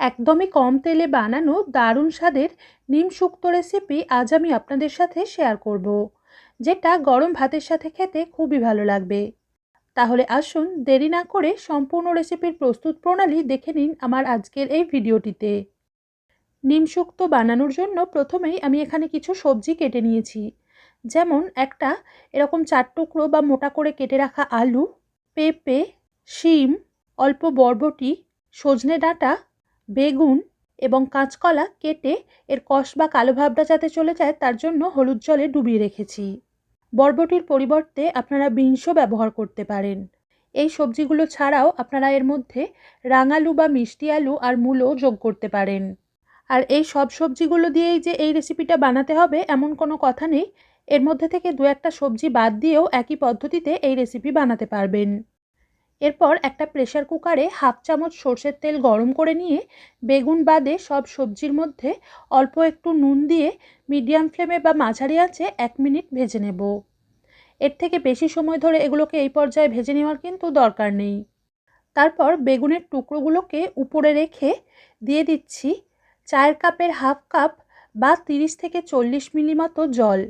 একদমই কম তেলে বানানো দারুণ স্বাদের নিম শুক্তো রেসিপি আজ আমি আপনাদের সাথে শেয়ার করব, যেটা গরম ভাতের সাথে খেতে খুবই ভালো লাগবে। তাহলে আসুন দেরি না করে সম্পূর্ণ রেসিপির প্রস্তুত প্রণালী দেখে নিন আমার আজকের এই ভিডিওটিতে নিম শুক্তো বানানোর জন্য প্রথমেই আমি এখানে কিছু সবজি কেটে নিয়েছি, যেমন একটা এরকম চার টুকরো বা মোটা করে কেটে রাখা আলু, পেঁপে, শিম, অল্প বরবটি, সজনে ডাঁটা বেগুন এবং কাঁচকলা কেটে এর কষ বা কালো ভাবটা যাতে চলে যায়, তার জন্য হলুদ জলে ডুবিয়ে রেখেছি। বরবটির পরিবর্তে আপনারা বিনসও ব্যবহার করতে পারেন। এই সবজিগুলো ছাড়াও আপনারা এর মধ্যে রাঙালু বা মিষ্টি আলু আর মূলো যোগ করতে পারেন। আর এই সব সবজিগুলো দিয়েই যে এই রেসিপিটা বানাতে হবে, এমন কোনো কথা নেই। এর মধ্যে থেকে দু একটা সবজি বাদ দিয়েও একই পদ্ধতিতে এই রেসিপি বানাতে পারবেন। এরপর একটা প্রেশার কুকারে হাফ চামচ সর্ষের তেল গরম করে নিয়ে বেগুন বাদে সব সবজির মধ্যে অল্প একটু নুন দিয়ে মিডিয়াম ফ্লেমে বা মাঝারি আঁচে এক মিনিট ভেজে নেব। এর থেকে বেশি সময় ধরে এগুলোকে এই পর্যায়ে ভেজে নেওয়ার কিন্তু দরকার নেই। তারপর বেগুনের টুকরোগুলোকে উপরে রেখে দিয়ে দিচ্ছি চায়ের কাপের হাফ কাপ বা তিরিশ থেকে চল্লিশ মিলি মতো জল।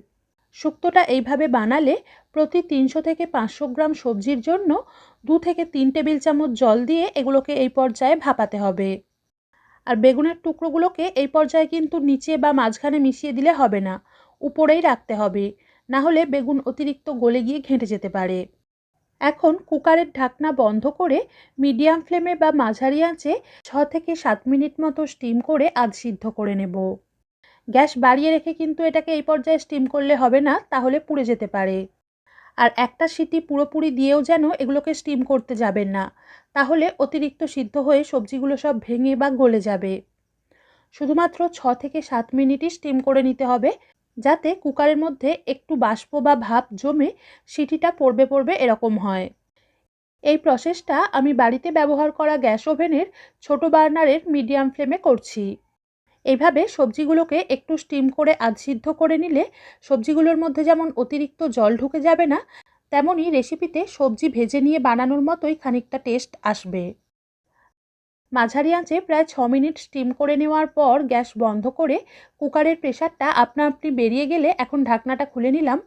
শুক্তোটা এইভাবে বানালে প্রতি তিনশো থেকে পাঁচশো গ্রাম সবজির জন্য দু থেকে তিন টেবিল চামচ জল দিয়ে এগুলোকে এই পর্যায়ে ভাপাতে হবে। আর বেগুনের টুকরোগুলোকে এই পর্যায়ে কিন্তু নিচে বা মাঝখানে মিশিয়ে দিলে হবে না, উপরেই রাখতে হবে। না হলে বেগুন অতিরিক্ত গলে গিয়ে ঘেঁটে যেতে পারে। এখন কুকারের ঢাকনা বন্ধ করে মিডিয়াম ফ্লেমে বা মাঝারি আঁচে ছ থেকে সাত মিনিট মতো স্টিম করে আধ সিদ্ধ করে নেব। গ্যাস বাড়িয়ে রেখে কিন্তু এটাকে এই পর্যায়ে স্টিম করলে হবে না, তাহলে পুড়ে যেতে পারে। আর একটা সিটি পুরোপুরি দিয়েও যেন এগুলোকে স্টিম করতে যাবেন না, তাহলে অতিরিক্ত সিদ্ধ হয়ে সবজিগুলো সব ভেঙে বা গলে যাবে। শুধুমাত্র ছ থেকে সাত মিনিটই স্টিম করে নিতে হবে, যাতে কুকারের মধ্যে একটু বাষ্প বা ভাপ জমে সিটিটা পড়বে পড়বে এরকম হয়। এই প্রসেসটা আমি বাড়িতে ব্যবহার করা গ্যাস ওভেনের ছোট বার্নারের মিডিয়াম ফ্লেমে করছি। এইভাবে সবজিগুলোকে একটু স্টিম করে আধ সিদ্ধ করে নিলে সবজিগুলোর মধ্যে যেমন অতিরিক্ত জল ঢুকে যাবে না তেমনই রেসিপিতে সবজি ভেজে নিয়ে বানানোর মতোই খানিকটা টেস্ট আসবে। মাঝারি আঁচে প্রায় ছ মিনিট স্টিম করে নেওয়ার পর গ্যাস বন্ধ করে কুকারের প্রেশারটা আপনা আপনি বেরিয়ে গেলে এখন ঢাকনাটা খুলে নিলাম।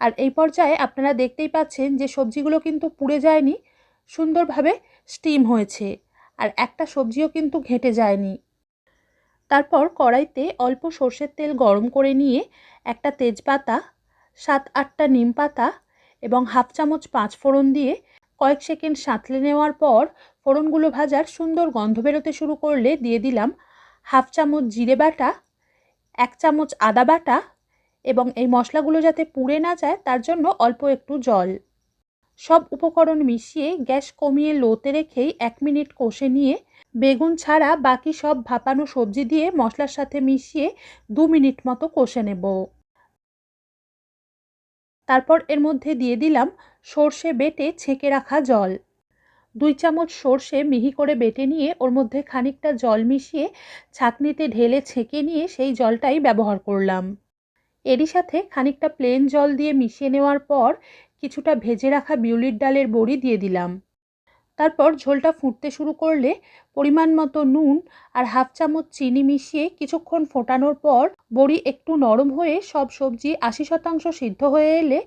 আর এই পর্যায়ে আপনারা দেখতেই পাচ্ছেন যে সবজিগুলো কিন্তু পুড়ে যায়নি, সুন্দরভাবে স্টিম হয়েছে। আর একটা সবজিও কিন্তু ঘেঁটে যায়নি। তারপর কড়াইতে অল্প সর্ষের তেল গরম করে নিয়ে একটা তেজপাতা, সাত আটটা নিম পাতা এবং হাফ চামচ পাঁচ ফোড়ন দিয়ে কয়েক সেকেন্ড সাঁতলে নেওয়ার পর ফোড়নগুলো ভাজার সুন্দর গন্ধ বেরোতে শুরু করলে দিয়ে দিলাম হাফ চামচ জিরে বাটা, এক চামচ আদা বাটা এবং এই মশলাগুলো যাতে পুড়ে না যায় তার জন্য অল্প একটু জল। সব উপকরণ মিশিয়ে গ্যাস কমিয়ে লোতে রেখেই এক মিনিট কষে নিয়ে বেগুন ছাড়া বাকি সব ভাপানো সবজি দিয়ে মশলার সাথে মিশিয়ে দু মিনিট মতো কষে নেব। তারপর এর মধ্যে দিয়ে দিলাম সর্ষে বেটে ছেঁকে রাখা জল। দুই চামচ সর্ষে মিহি করে বেটে নিয়ে ওর মধ্যে খানিকটা জল মিশিয়ে ছাঁকনিতে ঢেলে ছেঁকে নিয়ে সেই জলটাই ব্যবহার করলাম। এরই সাথে খানিকটা প্লেন জল দিয়ে মিশিয়ে নেওয়ার পর কিছুটা ভেজে রাখা বিউলির ডালের বড়ি দিয়ে দিলাম। তারপর ঝোলটা ফুটতে শুরু করলে পরিমাণ মতো নুন আর হাফ চামচ চিনি মিশিয়ে কিছুক্ষণ ফোটানোর পর বড়ি একটু নরম হয়ে সব সবজি আশি শতাংশ সিদ্ধ হয়ে এলে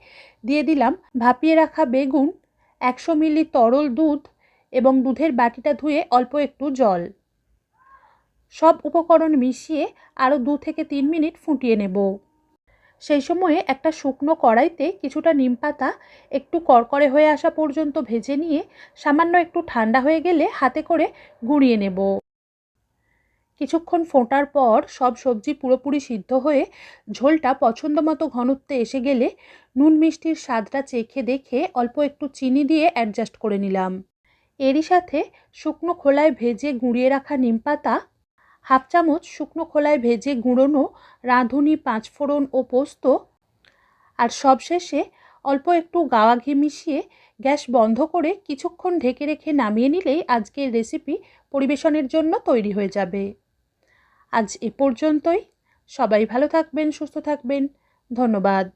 দিয়ে দিলাম ভাপিয়ে রাখা বেগুন, একশো মিলি তরল দুধ এবং দুধের বাটিটা ধুয়ে অল্প একটু জল। সব উপকরণ মিশিয়ে আরও দু থেকে তিন মিনিট ফুটিয়ে নেব। সেই সময়ে একটা শুকনো কড়াইতে কিছুটা নিম পাতা একটু করকরে হয়ে আসা পর্যন্ত ভেজে নিয়ে সামান্য একটু ঠান্ডা হয়ে গেলে হাতে করে গুঁড়িয়ে নেব। কিছুক্ষণ ফোটার পর সব সবজি পুরোপুরি সিদ্ধ হয়ে ঝোলটা পছন্দ মতো ঘনত্বে এসে গেলে নুন মিষ্টির স্বাদটা চেখে দেখে অল্প একটু চিনি দিয়ে অ্যাডজাস্ট করে নিলাম। এরই সাথে শুকনো খোলায় ভেজে গুঁড়িয়ে রাখা নিম পাতা হাফ চামচ শুকনো খোলায় ভেজে গুঁড়োনো রাঁধুনি, পাঁচফোড়ন ও পোস্ত। আর সবশেষে অল্প একটু গাওয়া ঘি মিশিয়ে গ্যাস বন্ধ করে কিছুক্ষণ ঢেকে রেখে নামিয়ে নিলেই আজকের রেসিপি পরিবেশনের জন্য তৈরি হয়ে যাবে। আজ এ পর্যন্তই। সবাই ভালো থাকবেন, সুস্থ থাকবেন। ধন্যবাদ।